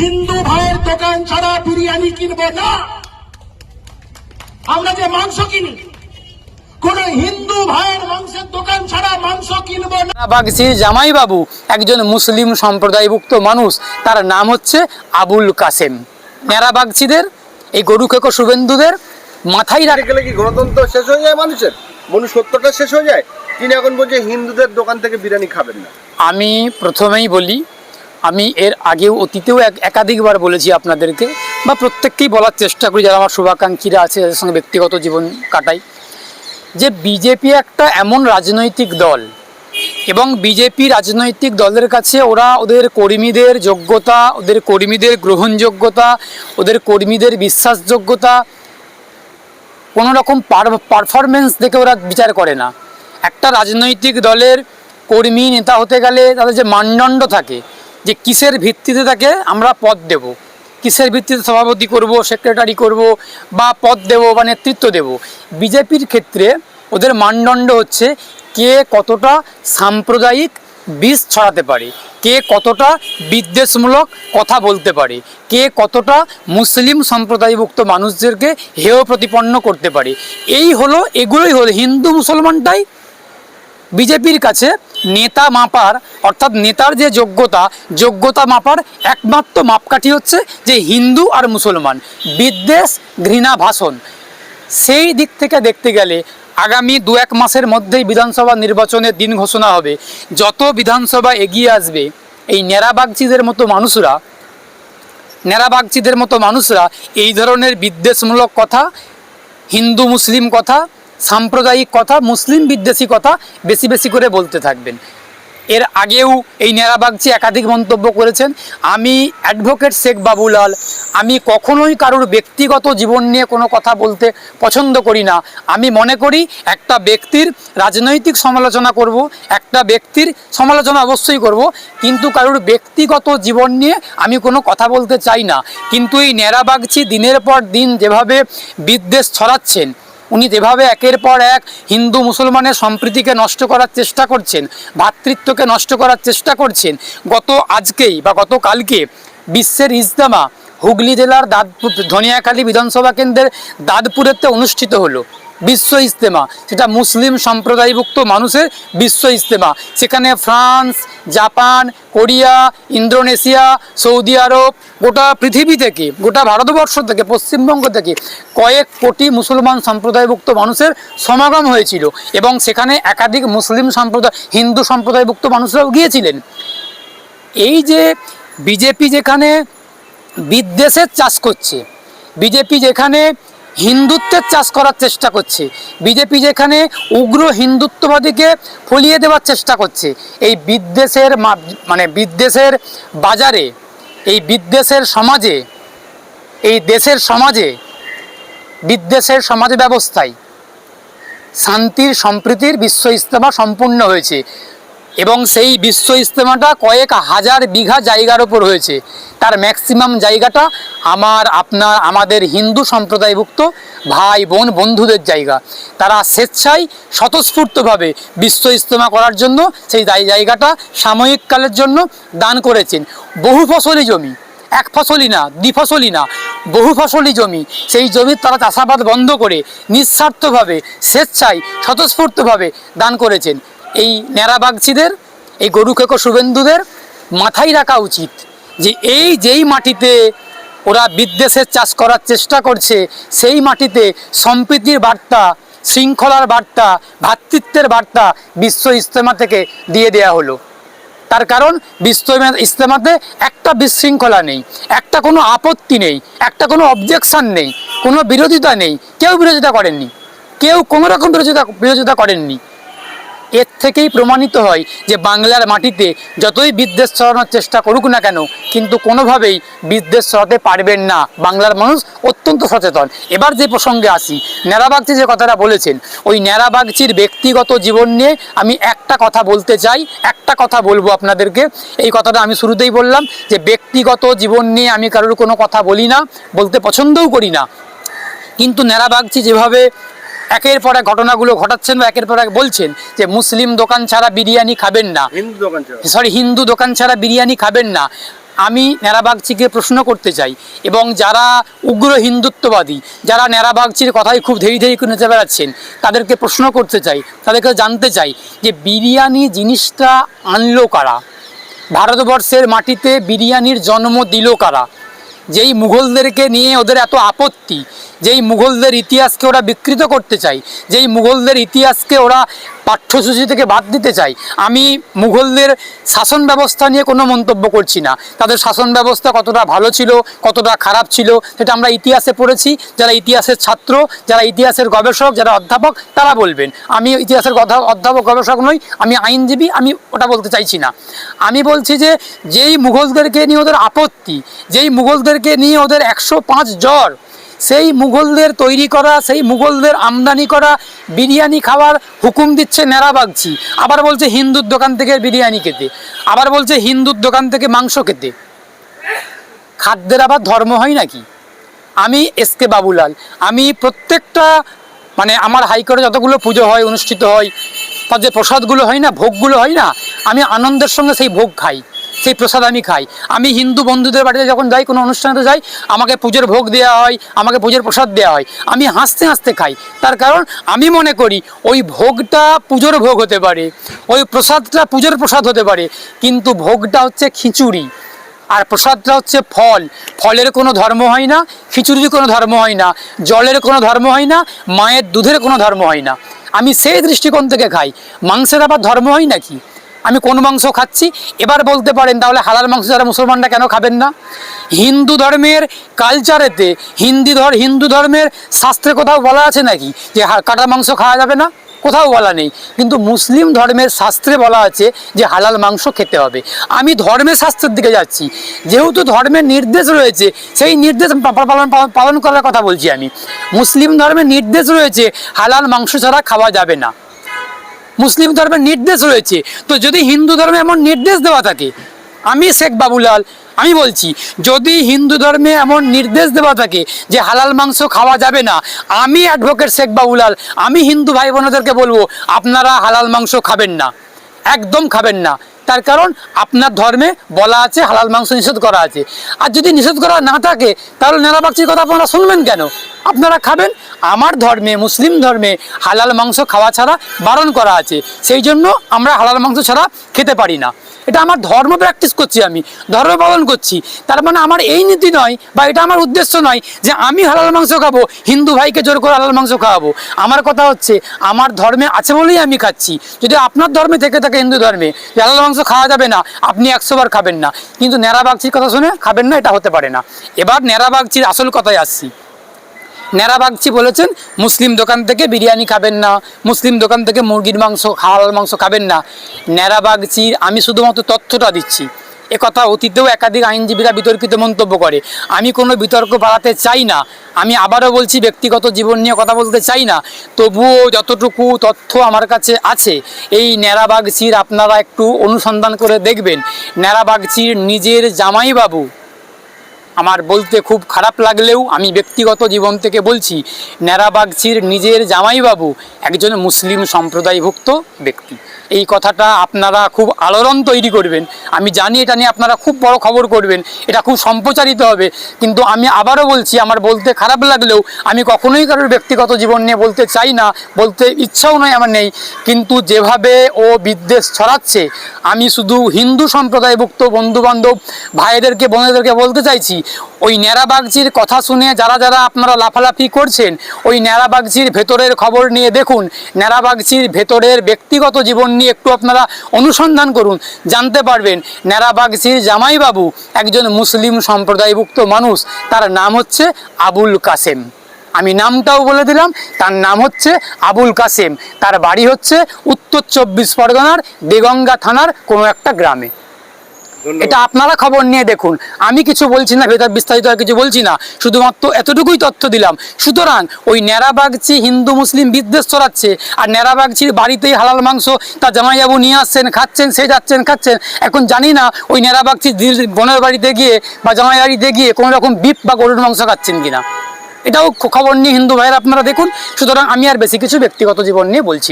হিন্দু ভাইয়ের দোকান ছাড়া বিরিয়ানি কিনবো না। আমরা যে মাংস কিনি কোন হিন্দু ভাইয়ের মাংসের দোকান ছাড়া মাংস কিনবো না। বাগচির জামাইবাবু একজন মুসলিম সম্প্রদায়ভুক্ত মানুষ তার নাম হচ্ছে আবুল কাসেম। নেরাবাগচিদের এই গরু খেকো শুভেন্দুদের মাথায় রাখ গেলে কি গণতন্ত্র শেষ হয়ে যায় মানুষের? মনুষ্যত্বটা শেষ হয়ে যায়? তিনি এখন বলছে হিন্দুদের দোকান থেকে বিরিয়ানি খাবেন না। আমি প্রথমেই বলি আমি এর আগেও অতীতেও এক একাধিকবার বলেছি আপনাদেরকে বা প্রত্যেককেই বলার চেষ্টা করি যারা আমার শুভাকাঙ্ক্ষীরা আছে, যাদের সঙ্গে ব্যক্তিগত জীবন কাটাই, যে বিজেপি একটা এমন রাজনৈতিক দল এবং বিজেপি রাজনৈতিক দলের কাছে ওরা ওদের কর্মীদের যোগ্যতা, ওদের কর্মীদের গ্রহণযোগ্যতা, ওদের কর্মীদের বিশ্বাসযোগ্যতা, কোনো রকম পারফরমেন্স দেখে ওরা বিচার করে না। একটা রাজনৈতিক দলের কর্মী নেতা হতে গেলে তাদের যে মানদণ্ড থাকে যে কিসের ভিত্তিতে তাকে আমরা পদ দেব? কিসের ভিত্তিতে সভাপতি করব সেক্রেটারি করব বা পদ দেব বা নেতৃত্ব দেব? বিজেপির ক্ষেত্রে ওদের মানদণ্ড হচ্ছে কে কতটা সাম্প্রদায়িক বিষ ছড়াতে পারে, কে কতটা বিদ্বেষমূলক কথা বলতে পারে, কে কতটা মুসলিম সম্প্রদায়ভুক্ত মানুষদেরকে হেয় প্রতিপন্ন করতে পারে। এই হলো, এগুলোই হলো হিন্দু মুসলমানটাই বিজেপির কাছে নেতা মাপার, অর্থাৎ নেতার যে যোগ্যতা যোগ্যতা মাপার একমাত্র মাপকাঠি হচ্ছে যে হিন্দু আর মুসলমান। বিদ্বেষ ঘৃণা ভাষণ সেই দিক থেকে দেখতে গেলে আগামী দু এক মাসের মধ্যেই বিধানসভা নির্বাচনের দিন ঘোষণা হবে। যত বিধানসভা এগিয়ে আসবে, এই নেরাবাগচিদের মতো মানুষরা নেরাবাগচিদের মতো মানুষরা এই ধরনের বিদ্বেষমূলক কথা হিন্দু মুসলিম কথা সাম্প্রদায়িক কথা, মুসলিম বিদ্বেষী কথা বেশি বেশি করে বলতে থাকবেন। এর আগেও এই নেরাবাগচি একাধিক মন্তব্য করেছেন। আমি অ্যাডভোকেট শেখ বাবুলাল, আমি কখনোই কারোর ব্যক্তিগত জীবন নিয়ে কোনো কথা বলতে পছন্দ করি না। আমি মনে করি একটা ব্যক্তির রাজনৈতিক সমালোচনা করব, একটা ব্যক্তির সমালোচনা অবশ্যই করব, কিন্তু কারোর ব্যক্তিগত জীবন নিয়ে আমি কোনো কথা বলতে চাই না। কিন্তু এই নেরাবাগচি দিনের পর দিন যেভাবে বিদ্বেষ ছড়াচ্ছেন উনি যেভাবে একের পর এক হিন্দু মুসলমানের সম্প্রীতিকে নষ্ট করার চেষ্টা করছেন, ভাতৃত্বকে নষ্ট করার চেষ্টা করছেন, গত আজকেই বা গত কালকে বিশ্বের ইজতেমা হুগলি জেলার দাদপুর ধনিয়াখালী বিধানসভা কেন্দ্রের দাঁতপুরেতে অনুষ্ঠিত হলো। বিশ্ব ইজতেমা। সেটা মুসলিম সম্প্রদায়ভুক্ত মানুষের বিশ্ব ইজতেমা। সেখানে ফ্রান্স, জাপান, কোরিয়া, ইন্দোনেশিয়া, সৌদি আরব, গোটা পৃথিবী থেকে, গোটা ভারতবর্ষ থেকে, পশ্চিমবঙ্গ থেকে কয়েক কোটি মুসলমান সম্প্রদায়ভুক্ত মানুষের সমাগম হয়েছিল এবং সেখানে একাধিক মুসলিম সম্প্রদায়, হিন্দু সম্প্রদায়ভুক্ত মানুষরাও গিয়েছিলেন। এই যে বিজেপি যেখানে বিদ্বেষের চাষ করছে, বিজেপি যেখানে হিন্দুত্বের চাষ করার চেষ্টা করছে। বিজেপি যেখানে উগ্র হিন্দুত্ববাদীকে ফলিয়ে দেওয়ার চেষ্টা করছে, এই বিদ্বেষের মানে বিদ্বেষের বাজারে, এই বিদ্বেষের সমাজে, এই দেশের সমাজে, বিদ্বেষের সমাজ ব্যবস্থায় শান্তির সম্প্রীতির বিশ্ব ইজতেমা সম্পূর্ণ হয়েছে। এবং সেই বিশ্ব ইজতেমাটা কয়েক হাজার বিঘা জায়গার ওপর হয়েছে। তার ম্যাক্সিমাম জায়গাটা আমার আপনার, আমাদের হিন্দু সম্প্রদায়ভুক্ত ভাই, বোন, বন্ধুদের জায়গা। তারা স্বেচ্ছায় স্বতঃস্ফূর্তভাবে বিশ্ব ইজতেমা করার জন্য সেই জায়- জায়গাটা সাময়িককালের জন্য দান করেছেন। বহু ফসলি জমি, এক ফসলি না দ্বিফসলি না, বহু ফসলি জমি। সেই জমির তারা চাষাবাদ বন্ধ করে নিঃস্বার্থভাবে, স্বেচ্ছায় স্বতঃস্ফূর্তভাবে দান করেছেন। এই ন্যাড়াবাগছিদের এই গরু খেকো শুভেন্দুদের মাথায় রাখা উচিত যে এই যেই মাটিতে ওরা বিদ্বেষের চাষ করার চেষ্টা করছে, সেই মাটিতে সম্প্রীতির বার্তা, শৃঙ্খলার বার্তা ভ্রাতৃত্বের বার্তা বিশ্ব ইজতেমা থেকে দিয়ে দেয়া হলো। তার কারণ বিশ্ব ইস্তেমাতে একটা বিশৃঙ্খলা নেই, একটা কোনো আপত্তি নেই, একটা কোনো অবজেকশন নেই, কোনো বিরোধিতা নেই, কেউ বিরোধিতা করেননি, কেউ কোনো রকম বিরোধিতা বিরোধিতা করেননি। এর থেকেই প্রমাণিত হয় যে বাংলার মাটিতে যতই বিদ্বেষ ছড়ানোর চেষ্টা করুক না কেন, কিন্তু কোনোভাবেই বিদ্বেষ ছড়াতে পারবেন না। বাংলার মানুষ অত্যন্ত সচেতন। এবার যে প্রসঙ্গে আসি, ন্যাড়াবাগচি যে কথাটা বলেছেন, ওই ন্যাড়াবাগচির ব্যক্তিগত জীবন নিয়ে আমি একটা কথা বলতে চাই, একটা কথা বলব আপনাদেরকে। এই কথাটা আমি শুরুতেই বললাম যে ব্যক্তিগত জীবন নিয়ে আমি কারোর কোনো কথা বলি না, বলতে পছন্দও করি না। কিন্তু ন্যাড়াবাগচি যেভাবে একের পর এক ঘটনাগুলো ঘটাচ্ছেন বা একের পর এক বলছেন যে মুসলিম দোকান ছাড়া বিরিয়ানি খাবেন না। হিন্দু দোকান ছাড়া। সরি হিন্দু দোকান ছাড়া বিরিয়ানি খাবেন না। আমি ন্যাড়াবাগচিকে প্রশ্ন করতে চাই এবং যারা উগ্র হিন্দুত্ববাদী যারা ন্যাড়াবাগচির কথাই খুব ধেরি ধেরি করে নেচে বেড়াচ্ছেন তাদেরকে প্রশ্ন করতে চাই তাদেরকে জানতে চাই যে বিরিয়ানি জিনিসটা আনলো কারা? ভারতবর্ষের মাটিতে বিরিয়ানির জন্ম দিল কারা? যেই মুঘলদেরকে নিয়ে ওদের এত আপত্তি যেই মুঘলদের ইতিহাসকে ওরা বিকৃত করতে চায়, যেই মুঘলদের ইতিহাসকে ওরা পাঠ্যসূচি থেকে বাদ দিতে চায়, আমি মুঘলদের শাসন ব্যবস্থা নিয়ে কোনো মন্তব্য করছি না। তাদের শাসন ব্যবস্থা কতটা ভালো ছিল, কতটা খারাপ ছিল, সেটা আমরা ইতিহাসে পড়েছি। যারা ইতিহাসের ছাত্র, যারা ইতিহাসের গবেষক, যারা অধ্যাপক, তারা বলবেন, আমি ইতিহাসের অধ্যাপক, গবেষক নই, আমি আইনজীবী, আমি ওটা বলতে চাইছি না। আমি বলছি যে, যেই মুঘলদেরকে নিয়ে ওদের আপত্তি, যেই মুঘলদেরকে নিয়ে ওদের একশো পাঁচ জ্বর সেই মুঘলদের তৈরি করা, সেই মুঘলদের আমদানি করা বিরিয়ানি খাওয়ার হুকুম দিচ্ছে নেড়াবাগছি আবার বলছে হিন্দুর দোকান থেকে বিরিয়ানি খেতে। আবার বলছে হিন্দুর দোকান থেকে মাংস খেতে। খাদ্যের আবার ধর্ম হয় নাকি? আমি এস কে বাবুলাল। আমি প্রত্যেকটা মানে আমার হাইকোর্টে যতগুলো পুজো হয়, অনুষ্ঠিত হয়, তার যে প্রসাদগুলো হয় না, ভোগগুলো হয় না, আমি আনন্দের সঙ্গে সেই ভোগ খাই। সেই প্রসাদ আমি খাই। আমি হিন্দু বন্ধুদের বাড়িতে যখন যাই, কোনো অনুষ্ঠানে যাই, আমাকে পুজোর ভোগ দেওয়া হয়, আমাকে পুজোর প্রসাদ দেওয়া হয়। আমি হাসতে হাসতে খাই। তার কারণ আমি মনে করি, ওই ভোগটা পুজোর ভোগ হতে পারে, ওই প্রসাদটা পুজোর প্রসাদ হতে পারে, কিন্তু ভোগটা হচ্ছে খিচুড়ি। আর প্রসাদটা হচ্ছে ফল। ফলের কোনো ধর্ম হয় না, খিচুড়ির কোনো ধর্ম হয় না, জলের কোনো ধর্ম হয় না, মায়ের দুধের কোনো ধর্ম হয় না। আমি সেই দৃষ্টিকোণ থেকে খাই। মাংসের আবার ধর্ম হয় নাকি? আমি কোন মাংস খাচ্ছি? এবার বলতে পারেন তাহলে হালাল মাংস যারা মুসলমানরা কেন খাবেন না? হিন্দু ধর্মের কালচারেতে হিন্দি ধর হিন্দু ধর্মের শাস্ত্রে কোথাও বলা আছে নাকি যে কাটা মাংস খাওয়া যাবে না? কোথাও বলা নেই। কিন্তু মুসলিম ধর্মের শাস্ত্রে বলা আছে যে হালাল মাংস খেতে হবে। আমি ধর্মের শাস্ত্রের দিকে যাচ্ছি। যেহেতু ধর্মের নির্দেশ রয়েছে, সেই নির্দেশ পালন- পালন করার কথা বলছি আমি। মুসলিম ধর্মের নির্দেশ রয়েছে, হালাল মাংস ছাড়া খাওয়া যাবে না। মুসলিম ধর্মের নির্দেশ রয়েছে। তো যদি হিন্দু ধর্মে এমন নির্দেশ দেওয়া থাকে, আমি শেখ বাবুলাল, আমি বলছি, যদি হিন্দু ধর্মে এমন নির্দেশ দেওয়া থাকে যে হালাল মাংস খাওয়া যাবে না, আমি অ্যাডভোকেট শেখ বাবুলাল, আমি হিন্দু ভাই বোনদেরকে বলব, আপনারা হালাল মাংস খাবেন না, একদম খাবেন না। তার কারণ আপনার ধর্মে বলা আছে, হালাল মাংস নিষেধ করা আছে। আর যদি নিষেধ করা না থাকে, তাহলে নেরাবাগচির কথা আপনারা শুনবেন কেন? আপনারা খাবেন? আমার ধর্মে, মুসলিম ধর্মে হালাল মাংস খাওয়া ছাড়া বারণ করা আছে। সেই জন্য আমরা হালাল মাংস ছাড়া খেতে পারি না। এটা আমার ধর্ম প্র্যাকটিস করছি আমি, ধর্ম পালন করছি। তার মানে আমার এই নীতি নয় বা এটা আমার উদ্দেশ্য নয় যে আমি হালাল মাংস খাব, হিন্দু ভাইকে জোর করে হালাল মাংস খাওয়াবো। আমার কথা হচ্ছে, আমার ধর্মে আছে বলেই আমি খাচ্ছি। যদি আপনার ধর্মে থেকে থাকে হিন্দু ধর্মে হালাল মাংস খাওয়া যাবে না, আপনি একশো বার খাবেন না। কিন্তু ন্যাড়া বাগচির কথা শুনে খাবেন না, এটা হতে পারে না। এবার ন্যাড়া ন্যাড়াবাগচির আসল কথায় আসছি। ন্যাড়া ন্যাড়াবাগচি বলেছেন, মুসলিম দোকান থেকে বিরিয়ানি খাবেন না, মুসলিম দোকান থেকে মুরগির মাংস, হালাল মাংস খাবেন না। ন্যাড়াবাগচির আমি শুধুমাত্র তথ্যটা দিচ্ছি। এ কথা অতীতেও একাধিক আইনজীবীরা বিতর্কিত মন্তব্য করে। আমি কোনো বিতর্ক বাড়াতে চাই না। আমি আবারও বলছি, ব্যক্তিগত জীবন নিয়ে কথা বলতে চাই না। তবুও যতটুকু তথ্য আমার কাছে আছে, এই ন্যাড়াবাগচির আপনারা একটু অনুসন্ধান করে দেখবেন। ন্যাড়াবাগচির নিজের জামাইবাবু। আমার বলতে খুব খারাপ লাগলেও আমি ব্যক্তিগত জীবন থেকে বলছি ন্যাড়াবাগচির নিজের জামাইবাবু একজন মুসলিম সম্প্রদায়ভুক্ত ব্যক্তি। এই কথাটা আপনারা খুব আলোড়ন তৈরি করবেন। আমি জানি এটা নিয়ে আপনারা খুব বড় খবর করবেন, এটা খুব সম্প্রচারিত হবে। কিন্তু আমি আবারও বলছি, আমার বলতে খারাপ লাগলেও আমি কখনোই কারোর ব্যক্তিগত জীবন নিয়ে বলতে চাই না, বলতে ইচ্ছাও নয় আমার নেই। কিন্তু যেভাবে ও বিদ্বেষ ছড়াচ্ছে, আমি শুধু হিন্দু সম্প্রদায়ভুক্ত বন্ধুবান্ধব, ভাইদেরকে, বোনেদেরকে বলতে চাইছি ওই ন্যাড়াবাগজির কথা শুনে যারা যারা আপনারা লাফালাফি করছেন, ওই ন্যাড়াবাগজির ভেতরের খবর নিয়ে দেখুন। ন্যাড়াবাগজির ভেতরের ব্যক্তিগত জীবন নিয়ে একটু আপনারা অনুসন্ধান করুন, জানতে পারবেন ন্যাড়াবাগজির জামাইবাবু একজন মুসলিম সম্প্রদায়ভুক্ত মানুষ, তার নাম হচ্ছে আবুল কাসেম। আমি নামটাও বলে দিলাম, তার নাম হচ্ছে আবুল কাসেম। তার বাড়ি হচ্ছে উত্তর চব্বিশ পরগনার দেগঙ্গা থানার কোনো একটা গ্রামে। এটা আপনারা খবর নিয়ে দেখুন। আমি কিছু বলছি না, ভেতর বিস্তারিত আর কিছু বলছি না। শুধুমাত্র এতটুকুই তথ্য দিলাম। সুতরাং ওই ন্যাড়াবাগচি হিন্দু মুসলিম বিদ্বেষ ছড়াচ্ছে আর ন্যাড়াবাগচির বাড়িতেই হালাল মাংস তার জামাইবাবু নিয়ে আসছেন, খাচ্ছেন, সে যাচ্ছেন, খাচ্ছেন। এখন জানি না ওই ন্যাড়াবাগচি বোনের বাড়িতে গিয়ে বা জামাই বাড়িতে গিয়ে কোনো রকম বিপ বা গরুর মাংস খাচ্ছেন কিনা। এটাও খবর নিয়ে হিন্দু ভাইয়ের আপনারা দেখুন। সুতরাং আমি আর বেশি কিছু ব্যক্তিগত জীবন নিয়ে বলছি।